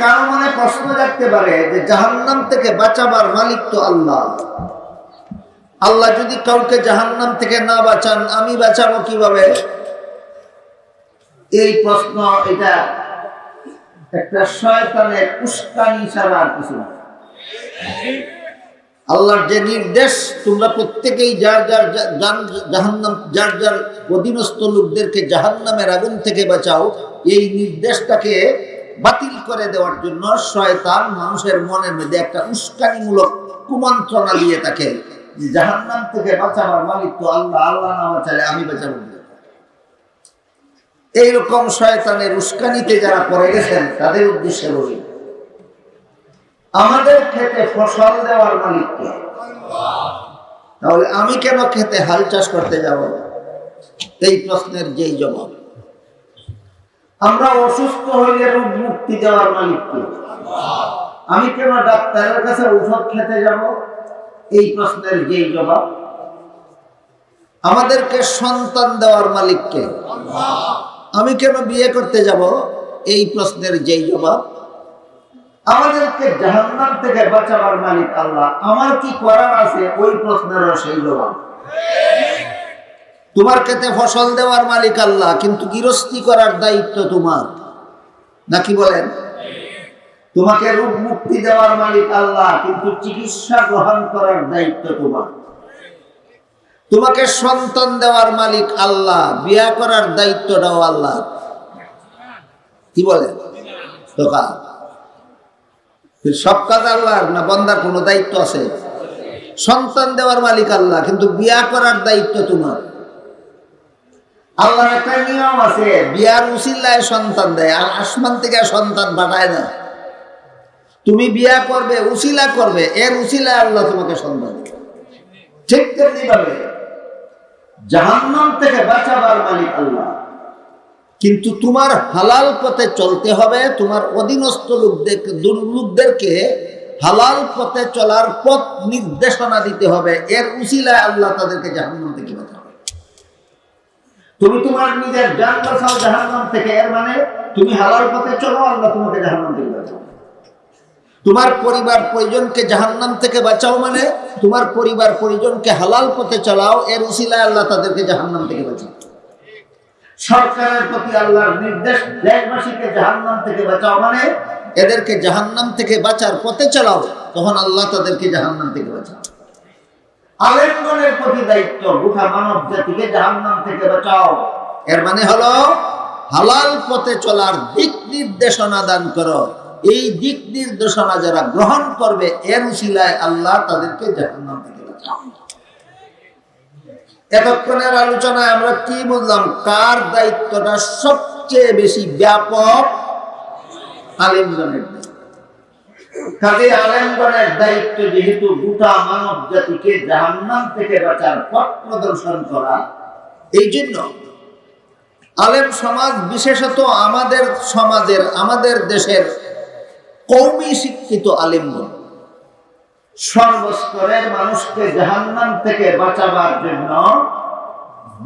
কারও মনে প্রশ্ন জাগতে পারে যে জাহান্নাম থেকে বাঁচাবার মালিক তো আল্লাহ। আল্লাহ যদি কাউকে জাহান্নাম থেকে না বাঁচান, আমি বাঁচাবো কীভাবে? এই প্রশ্ন, এটা একটা শয়তানের উস্কানি ছাড়া আর কিছু আল্লাহর যে নির্দেশ, তোমরা প্রত্যেকেই যার যার জাহান্নাম যার যার অধীনস্থ লোকদেরকে জাহান্নামের আগুন থেকে বাঁচাও, এই নির্দেশটাকে বাতিল করে দেওয়ার জন্য শয়তান মানুষের মনের মধ্যে একটা উস্কানিমূলক কুমন্ত্রণা দিয়ে থাকে জাহান্নাম থেকে বাঁচাবার মালিক তো আল্লাহ আল্লাহ না বাঁচালে আমি বাঁচাবো এইরকম শয়তানের উস্কানিতে যারা পড়ে গেছেন, তাদের উদ্দেশ্যে বলি, আমাদের খেতে ফসল দেওয়ার মালিককে তাহলে আমি কেন খেতে হাল চাষ করতে যাব? এই প্রশ্নের যেই জবাব। আমরা অসুস্থ হইলে রোগ মুক্তি দেওয়ার মালিককে আমি কেন ডাক্তারের কাছে ঔষধ খেতে যাব? এই প্রশ্নের যেই জবাব। আমাদেরকে সন্তান দেওয়ার মালিককে আমি কেন বিয়ে করতে যাব? এই প্রশ্নের যেই জবাব। আমাদেরকে জাহান্নাম থেকে বাঁচাবার মালিক আল্লাহ। আমার কি করার আছে? ওই প্রশ্নেরও সেই জবাব। তোমার খেতে ফসল দেওয়ার মালিক আল্লাহ, কিন্তু গৃহস্থী করার দায়িত্ব তোমার। নাকি বলেন? তোমাকে রোগ মুক্তি দেওয়ার মালিক আল্লাহ, কিন্তু চিকিৎসা গ্রহণ করার দায়িত্ব তোমার। তোমাকে সন্তান দেওয়ার মালিক আল্লাহ, বিয়া করার দায়িত্বটাও আল্লাহ। কি দোকান। সব কাজ আল্লাহর, না বন্দার কোনো দায়িত্ব আছে? সন্তান দেওয়ার মালিক আল্লাহ, কিন্তু বিয়া করার দায়িত্ব তোমার। আল্লাহর একটা নিয়ম আছে, বিয়ার উসিল্লায় সন্তান দেয়, আর আসমান থেকে সন্তান পাঠায় না। তুমি বিয়া করবে, উসিলা করবে, এর উসিলায় আল্লাহ তোমাকে সন্তান ঠিক তেমনি জাহান্নাম থেকে বাঁচাবার মালিক আল্লাহ। কিন্তু তোমার হালাল পথে চলতে হবে, তোমার অধীনস্থ লোকদের লোকদেরকে হালাল পথে চলার পথ নির্দেশনা দিতে হবে, এর উসিলায় আল্লাহ তাদেরকে জাহান্নাম থেকে বাঁচাবে। তুমি তোমার নিজের জান বাঁচাও জাহান্নাম থেকে, এর মানে তুমি হালাল পথে চলো, আল্লাহ তোমাকে জাহান্নাম থেকে তোমার পরিবার পরিজনকে জাহান্নাম থেকে বাঁচাও মানে তোমার পরিবার পরিজনকে হালাল পথে চালাও, এর উসিলায় আল্লাহ তাদেরকে জাহান্নাম থেকে বাঁচাও। সরকারের প্রতি আল্লাহর নির্দেশ, দেশবাসীকে জাহান্নাম থেকে বাঁচাও মানে এদেরকে জাহান্নাম থেকে বাঁচার পথে চালাও, তখন আল্লাহ তাদেরকে জাহান্নাম থেকে বাঁচাও। আলেমগণের প্রতি দায়িত্ব, গোটা মানব জাতিকে জাহান্নাম থেকে বাঁচাও। এর মানে হলো, হালাল পথে চলার দিক নির্দেশনা দান করো। এই দিক নির্দেশনা যারা গ্রহণ করবে, এর উশিলায় আল্লাহ তাদেরকে জাহান্নাম থেকে বাঁচাও। এতক্ষণের আলোচনায় আমরা কি বুঝলাম? কার দায়িত্বটা সবচেয়ে বেশি ব্যাপক? আলিমগণের দায়িত্ব। কাজে আলেমগণের দায়িত্ব যেহেতু গোটা মানব জাতিকে জাহান্নাম থেকে বাঁচার পথ প্রদর্শন করা এই জন্য আলেম সমাজ, বিশেষত আমাদের সমাজের, আমাদের দেশের কৌমি শিক্ষিত আলিমগণ, সর্বস্তরের মানুষকে জাহান্নাম থেকে বাঁচাবার জন্য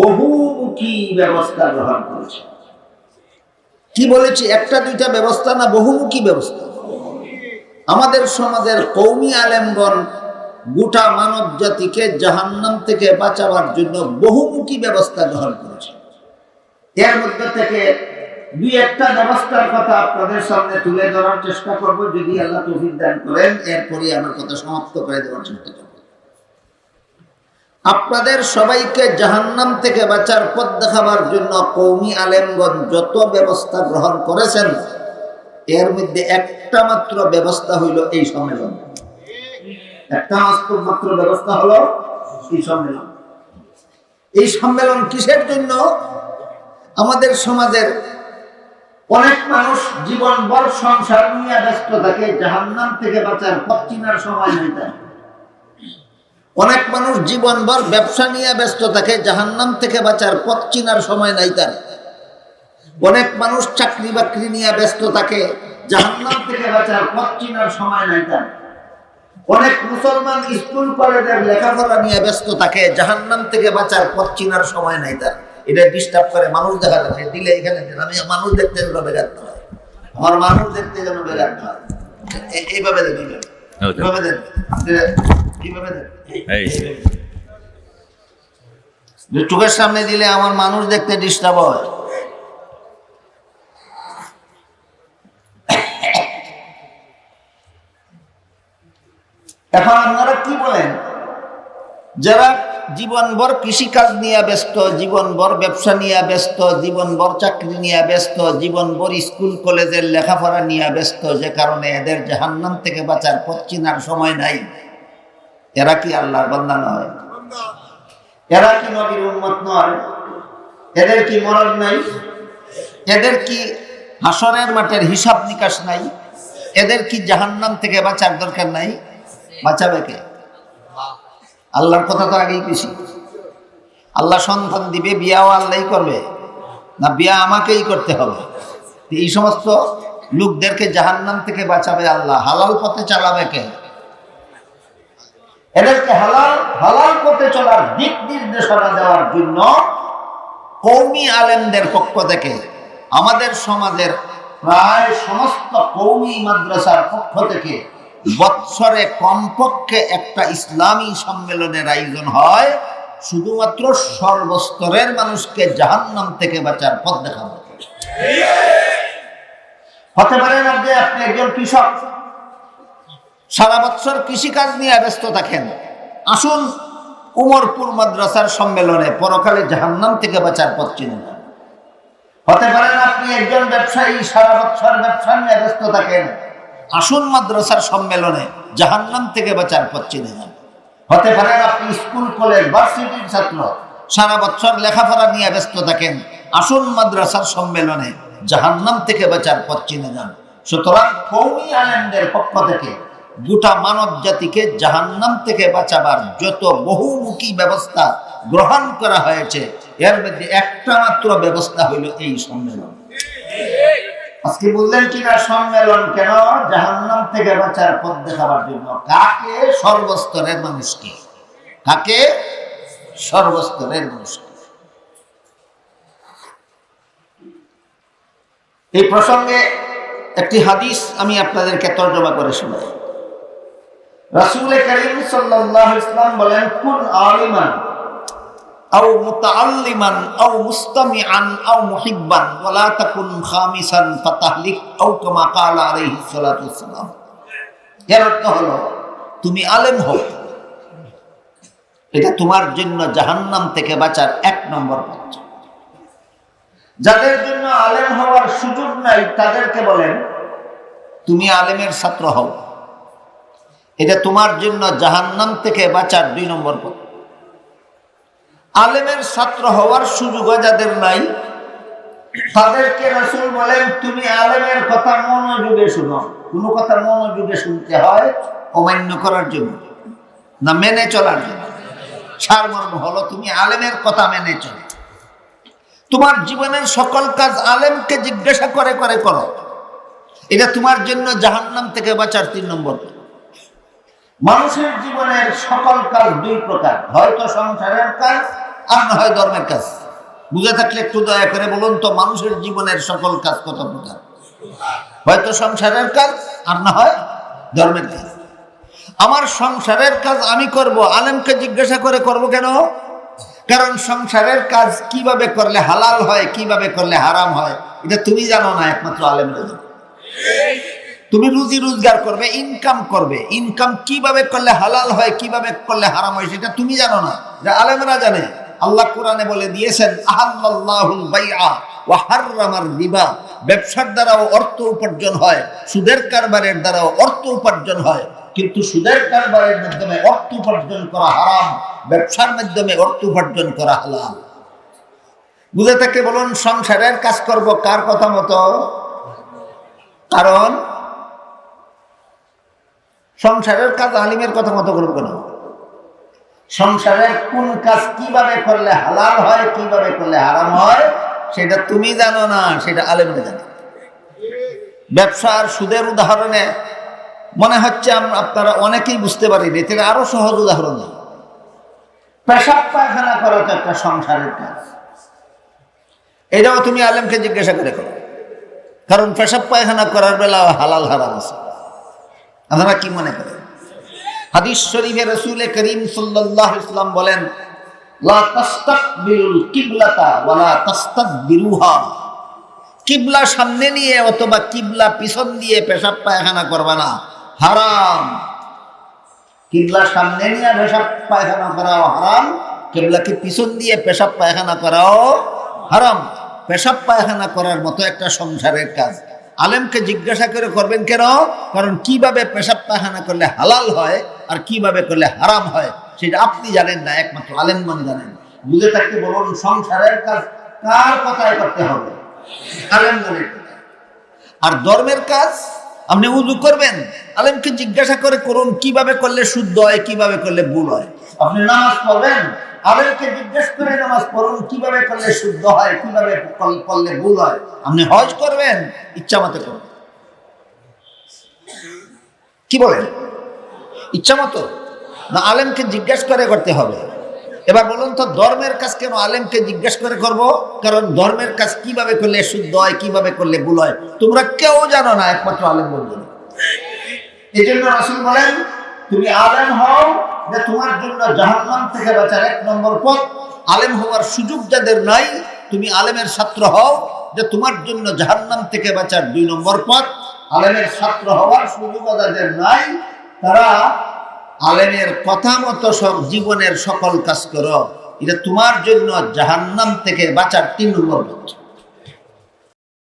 বহুমুখী ব্যবস্থা গ্রহণ করেছে। কি বলেছি? একটা দুইটা ব্যবস্থা না বহুমুখী ব্যবস্থা? আমাদের সমাজের কৌমি আলেমগণ গোটা মানব জাতিকে জাহান্নাম থেকে বাঁচাবার জন্য বহুমুখী ব্যবস্থা গ্রহণ করেছে। এর মধ্যে থেকে দুই একটা ব্যবস্থার কথা আপনাদের সামনে তুলে ধরার চেষ্টা করব, যদি আল্লাহ তৌফিক দান করেন, এরপরই আমার কথা সমাপ্ত করে দেওয়ার চেষ্টা করব। আপনাদের সবাইকে জাহান্নাম থেকে বাঁচার পথ দেখাবার জন্য কৌমি আলেমগঞ্জ যত ব্যবস্থা গ্রহণ করেছেন এর মধ্যে একটা মাত্র ব্যবস্থা হইল এই সম্মেলন। একটা মাত্র ব্যবস্থা হলো এই সম্মেলন। এই সম্মেলন কিসের জন্য? আমাদের সমাজের অনেক মানুষ জীবনভর সংসার নিয়ে ব্যস্ত থাকে, জাহান্নাম থেকে বাঁচার পথ চিনার সময় নেই তার। অনেক মানুষ জীবনভর ব্যবসা নিয়ে ব্যস্ত থাকে, জাহান্নাম থেকে বাঁচার পথ চিনার সময় নাই তার। অনেক মানুষ চাকরি বাকরি নিয়ে ব্যস্ত থাকে। জাহান্নাম থেকে বাঁচার পথ চিনার সময় নাই তার। অনেক মুসলমান স্কুল কলেজের লেখাপড়া নিয়ে ব্যস্ত থাকে। জাহান্নাম থেকে বাঁচার পথ চিনার সময় নাই তার। এটা ডিস্টার্ব করে মানুষ দেখা যাচ্ছে দিলে এখানে আমি মানুষ দেখতে এগুলো বেগাতে হয়। আমার মানুষ দেখতে যেন বেড়ান হয়। এইভাবে দেন এইভাবে। এইভাবে দেন। এইভাবে দেন। চোখের সামনে দিলে আমার মানুষ দেখতে ডিস্টার্ব হয়। এখন আপনারা কি বলেন? যারা জীবনভর কৃষিকাজ নিয়ে ব্যস্ত, জীবনভর ব্যবসা নিয়ে ব্যস্ত, জীবনভর চাকরি নিয়ে ব্যস্ত, জীবনভর স্কুল, কলেজের লেখাপড়া নিয়ে ব্যস্ত, যে কারণে এদের জাহান্নাম থেকে বাঁচার পথ চিনার সময় নাই। এরা কি আল্লাহর বান্দা নয়? এরা কি নবীর উন্মত নয়? এদের কি মরণ নাই? এদের কি হাসরের মাঠের হিসাব নিকাশ নাই? এদের কি জাহান্নাম থেকে বাঁচার দরকার নাই? বাঁচাবে কে আল্লাহর কথা তো আগেই বেশি আল্লাহ সন্তান দিবে, বিয়াও আল্লাহই করবে। না, বিয়া আমাকেই করতে হবে। এই সমস্ত লোকদেরকে জাহান্নাম থেকে বাঁচাবে আল্লাহ। হালাল পথে চালাবে কে? এদেরকে হালাল হালাল পথে চলার দিক নির্দেশনা দেওয়ার জন্য কৌমি আলেমদের পক্ষ থেকে আমাদের সমাজের প্রায় সমস্ত কৌমি মাদ্রাসার পক্ষ থেকে বৎসরে কমপক্ষে একটা ইসলামী সম্মেলনের আয়োজন হয়, শুধুমাত্র সর্বস্তরের মানুষকে জাহান্নাম থেকে বাঁচার পথ দেখানো। হতে পারেন আপনি আপনি একজন কৃষক, সারা বছর কৃষিকাজ নিয়ে ব্যস্ত থাকেন। আসুন উমরপুর মাদ্রাসার সম্মেলনে পরকালে জাহান্নাম থেকে বাঁচার পথ চিনে। হতে পারেন আপনি একজন ব্যবসায়ী, সারা বছর ব্যবসা নিয়ে ব্যস্ত থাকেন। আসুন মাদ্রাসার সম্মেলনে, জাহান্নাম থেকে বাঁচার পথ চিনে যান হতে পারেন আপনি স্কুল, কলেজ ভার্সিটির ছাত্র। সারা বছর লেখাপড়া নিয়ে ব্যস্ত থাকেন। আসুন মাদ্রাসার সম্মেলনে, জাহান্নাম থেকে বাঁচার পথ চিনে যান সুতরাং কৌমি আলেমদের পক্ষ থেকে গোটা মানব জাতিকে জাহান্নাম থেকে বাঁচাবার যত বহুমুখী ব্যবস্থা গ্রহণ করা হয়েছে, এর মধ্যে একটা মাত্র ব্যবস্থা হইল এই সম্মেলন। আজকে বললেন কিনা সম্মেলন কেন? জাহান্নাম থেকে বাঁচার পথ দেখাবার জন্য। কাকে? সর্বস্তরের মানুষকে। কাকে? সর্বস্তরের মানুষকে। এই প্রসঙ্গে একটি হাদিস আমি আপনাদেরকে তর্জমা করে শোনাই। রাসূল করিম সাল্লাল্লাহু আলাইহি ওয়াসাল্লাম বলেন, কোন আলিমান? তুমি আলেম হও। এটা তোমার জন্য জাহান্নাম থেকে বাঁচার এক নম্বর পথ। যাদের জন্য আলেম হওয়ার সুযোগ নাই, তাদেরকে বলেন, তুমি আলেমের ছাত্র হও। এটা তোমার জন্য জাহান্নাম থেকে বাঁচার দুই নম্বর পথ। আলেমের ছাত্র হওয়ার সুযোগ যাদের নাই, তাদেরকে রাসূল বলেন, তুমি আলেমের কথা মনোযোগে শুনো। কোনো কথা মনোযোগে শুনতে হয় অমান্য করার জন্য না মেনে চলার জন্য? সারমর্ম হলো, তুমি আলেমের কথা মেনে চলো। তোমার জীবনের সকল কাজ আলেমকে জিজ্ঞাসা করে করে করো। এটা তোমার জন্য জাহান্নাম থেকে বাঁচার তিন নম্বর মানুষের জীবনের সকল কাজ দুই প্রকার। হয়তো সংসারের কাজ আর না হয় ধর্মের কাজ। বুঝে থাকলে একটু দয়া করে বলুন তো, মানুষের জীবনের সকল কাজ কত প্রকার? হয়তো সংসারের কাজ, আর না হয় ধর্মের কাজ। আমার সংসারের কাজ আমি করব, আলেমকে জিজ্ঞাসা করে করব কেন? কারণ সংসারের কাজ কীভাবে করলে হালাল হয়, কীভাবে করলে হারাম হয়, এটা তুমি জানো না, একমাত্র আলেমরা জানো তুমি রুজি রোজগার করবে ইনকাম করবে। ইনকাম কীভাবে করলে হালাল হয়, কীভাবে করলে হারাম হয়, সেটা তুমি জানো না। যে আলেমরা জানে। আল্লাহ কোরআনে বলে দিয়েছেন আহাল্লাহুল বাইআ ওয়া হাররামার রিবা। ব্যবসার দ্বারাও অর্থ উপার্জন হয়, সুদের কারবারের দ্বারাও অর্থ উপার্জন হয়। কিন্তু সুদের কারবারের মাধ্যমে অর্থ উপার্জন করা হারাম, ব্যবসার মাধ্যমে অর্থ উপার্জন করা হালাল। বুঝে থাকলে বলুন, সংসারের কাজ করব কার কথা মতো? কারণ সংসারের কাজ আলিমের কথা মতো করব কেন? সংসারের কোন কাজ কীভাবে করলে হালাল হয়, কীভাবে করলে হারাম হয়, সেটা তুমি জানো না, সেটা আলেমরা জানে। ব্যবসা আর সুদের উদাহরণে মনে হচ্ছে আম- আপনারা অনেকেই বুঝতে পারেন থেকে আরও সহজ উদাহরণ দিই পেশাব, পায়খানা করা তো একটা সংসারের কাজ। এটাও তুমি আলেমকে জিজ্ঞাসা করে করো। কারণ পেশাব, পায়খানা করার বেলা হালাল, হারাম আছে। আপনারা কি মনে করেন? হাদিস শরীফে রসুলে করিম সাল্লাহ ইসলাম বলেন কিবলা সামনে নিয়ে অথবা কিবলা পিছন দিয়ে পেশাব পায়খানা করবা না, হারাম। কিবলা সামনে নিয়ে পেশাব পায়খানা করাও হারাম কিবলাকে পিছন দিয়ে পেশাব পায়খানা করাও হারাম। পেশাব পায়খানা করার মতো একটা সংসারের কাজ। আলেমকে জিজ্ঞাসা করে করবেন কেন? কারণ কীভাবে পেশাব পায়খানা করলে হালাল হয়? আর কীভাবে করলে হারাম হয়, সেটা আপনি জানেন না, একমাত্র আলেমগণ জানেন। বুঝে থাকতে বলুন, সংসারের কাজ কার কথায় করতে হবে? কথায়। আর ধর্মের কাজ আপনি উজু করবেন, আলেমকে জিজ্ঞাসা করে করুন, কীভাবে করলে শুদ্ধ হয়, কীভাবে করলে ভুল হয়। আপনি নামাজ পড়বেন, আলেমকে জিজ্ঞেস করে নামাজ পড়ুন, কীভাবে করলে শুদ্ধ হয়, কীভাবে করলে ভুল হয়। আপনি হজ করবেন, ইচ্ছা মতো করুন কি বলেন? ইচ্ছা মতো? না, আলেমকে জিজ্ঞেস করে করতে হবে। এবার বলুন তো, ধর্মের কাজ কেন আলেমকে জিজ্ঞেস করে করব? কারণ ধর্মের কাজ কীভাবে করলে শুদ্ধ হয়, কীভাবে করলে ভুল হয়, তোমরা কেউ জানো না, একমাত্র আলেম বলবে এই জন্য রাসুল বলেন, তুমি আলেম হও, যে তোমার জন্য জাহান্নাম থেকে বাঁচার এক নম্বর পথ। আলেম হওয়ার সুযোগ যাদের নাই, তুমি আলেমের ছাত্র হও, যে তোমার জন্য জাহান্নাম থেকে বাঁচার দুই নম্বর পথ। আলেমের ছাত্র হওয়ার সুযোগ যাদের নাই তারা আলেমের কথা মতো সব জীবনের সকল কাজ করো। এটা তোমার জন্য জাহান্নাম থেকে বাঁচার তিন নম্বর পথ।